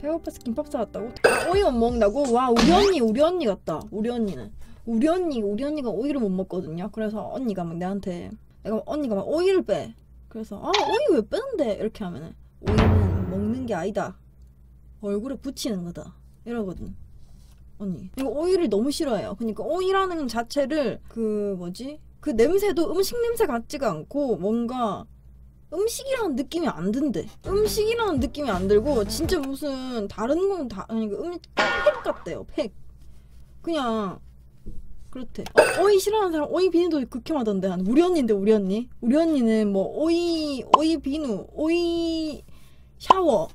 배고파서 김밥 사왔다고? 아, 오이 못 먹는다고? 와 우리 언니 우리 언니 같다. 우리 언니는. 우리 언니 우리 언니가 오이를 못 먹거든요. 그래서 언니가 막 내한테 내가 언니가 막 오이를 빼. 그래서 아 오이 왜 빼는데? 이렇게 하면은 오이는 먹는 게 아니다. 얼굴에 붙이는 거다. 이러거든. 언니. 이거 오이를 너무 싫어해요. 그러니까 오이라는 자체를 그 뭐지? 그 냄새도 음식 냄새 같지가 않고 뭔가 음식이라는 느낌이 안 든대. 음식이라는 느낌이 안 들고 진짜 무슨 다른 건 다 아니 그 음, 팩 같대요. 팩. 그냥 그렇대. 어, 오이 싫어하는 사람 오이 비누도 극혐하던데 한 우리 언니인데 우리 언니. 우리 언니는 뭐 오이 오이 비누, 오이 샤워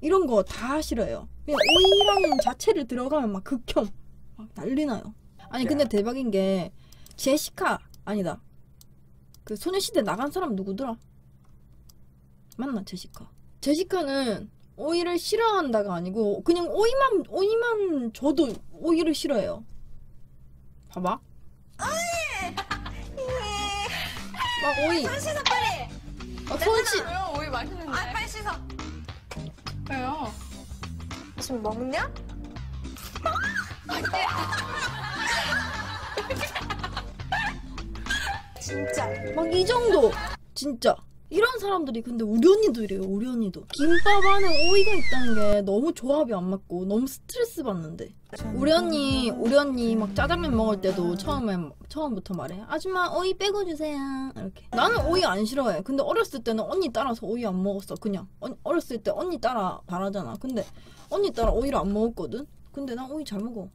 이런 거 다 싫어요. 그냥 오이라는 자체를 들어가면 막 극혐. 막 난리 나요. 아니 근데 대박인 게 제시카 아니다. 그 소녀시대 나간 사람 누구더라? 맞나 제시카? 제시카는 오이를 싫어한다가 아니고 그냥 오이만 오이만 줘도 오이를 싫어해요. 봐봐. 막 오이. 손 씻어 빨리. 막 손씨. 왜요? 오이 맛있는데. 아 빨리 씻어. 왜요? 지금 먹냐? 진짜. 막 이 정도. 진짜. 이런 사람들이 근데 우리 언니도 이래요. 우리 언니도. 김밥 안에 오이가 있다는 게 너무 조합이 안 맞고 너무 스트레스 받는데. 우리 언니, 우리 언니 막 짜장면 먹을 때도 처음에 처음부터 말해. 아줌마 오이 빼고 주세요. 이렇게. 나는 오이 안 싫어해. 근데 어렸을 때는 언니 따라서 오이 안 먹었어. 그냥 언- 어렸을 때 언니 따라 잘하잖아. 근데 언니 따라 오이를 안 먹었거든. 근데 난 오이 잘 먹어.